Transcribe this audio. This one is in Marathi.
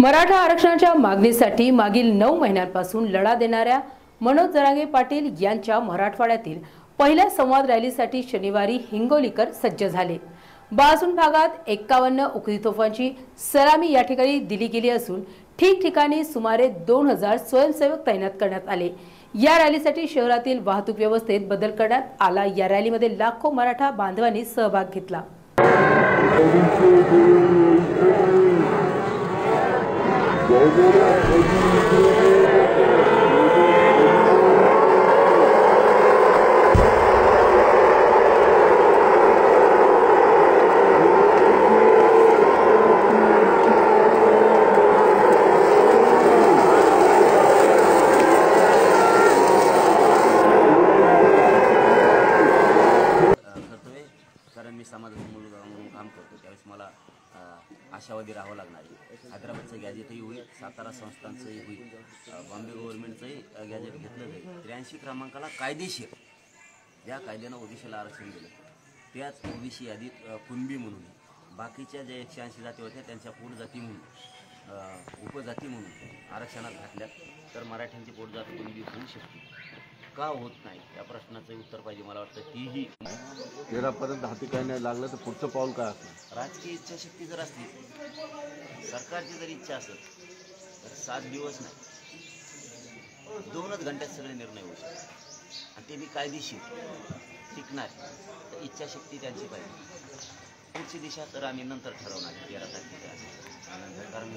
मराठा आरक्षणाच्या मागणीसाठी मागील नऊ महिन्यांपासून लढा देणाऱ्या मनोज जरांगे पाटील यांच्या मराठवाड्यातील पहिल्या संवाद रॅलीसाठी शनिवारी हिंगोलीकर सज्ज झाले. बाजून भागात एक्कावन्न उखळी तोफांची सलामी या ठिकाणी दिली गेली असून ठिकठिकाणी सुमारे दोन हजार स्वयंसेवक तैनात करण्यात आले. या रॅलीसाठी शहरातील वाहतूक व्यवस्थेत बदल करण्यात आला. या रॅलीमध्ये लाखो मराठा बांधवांनी सहभाग घेतला. Gol, gol, gol. म्हणून काम करतो. त्यावेळेस मला आशावादी राहावं लागणार आहे. हैदराबादचं गॅजेटही होईल सातारा संस्थांचंही होईल. बॉम्बे गव्हर्नमेंटचंही गॅजेट घेतलं जाईल. त्र्याऐंशी क्रमांकाला कायदेशीर ज्या कायद्यानं ओबीसीला आरक्षण दिलं. त्याच ओबीसी यादीत कुंबी कुणबी म्हणून बाकीच्या ज्या एकशे ऐंशी जाती होत्या त्यांच्या पोटजाती म्हणून उपजाती म्हणून आरक्षणात घातल्या तर मराठ्यांची पोटजात कुणबी होऊ शकते. का होत नाही? त्या प्रश्नाचं उत्तर पाहिजे मला वाटतं. तीही तेरापर्यंत हाती काय नाही लागलं तर पुढचं पाऊल काय असणार? राजकीय इच्छाशक्ती जर असली सरकारची जर इच्छा असेल तर सात दिवस नाही. दोनच घंट्यात सगळे निर्णय होऊ शकतात. आणि ते बी कायदेशीर टिकणार. तर इच्छाशक्ती त्यांची पाहिजे. पुढची दिशा तर आम्ही नंतर ठरवणार. तेरा तारखेच्या आधी. कारण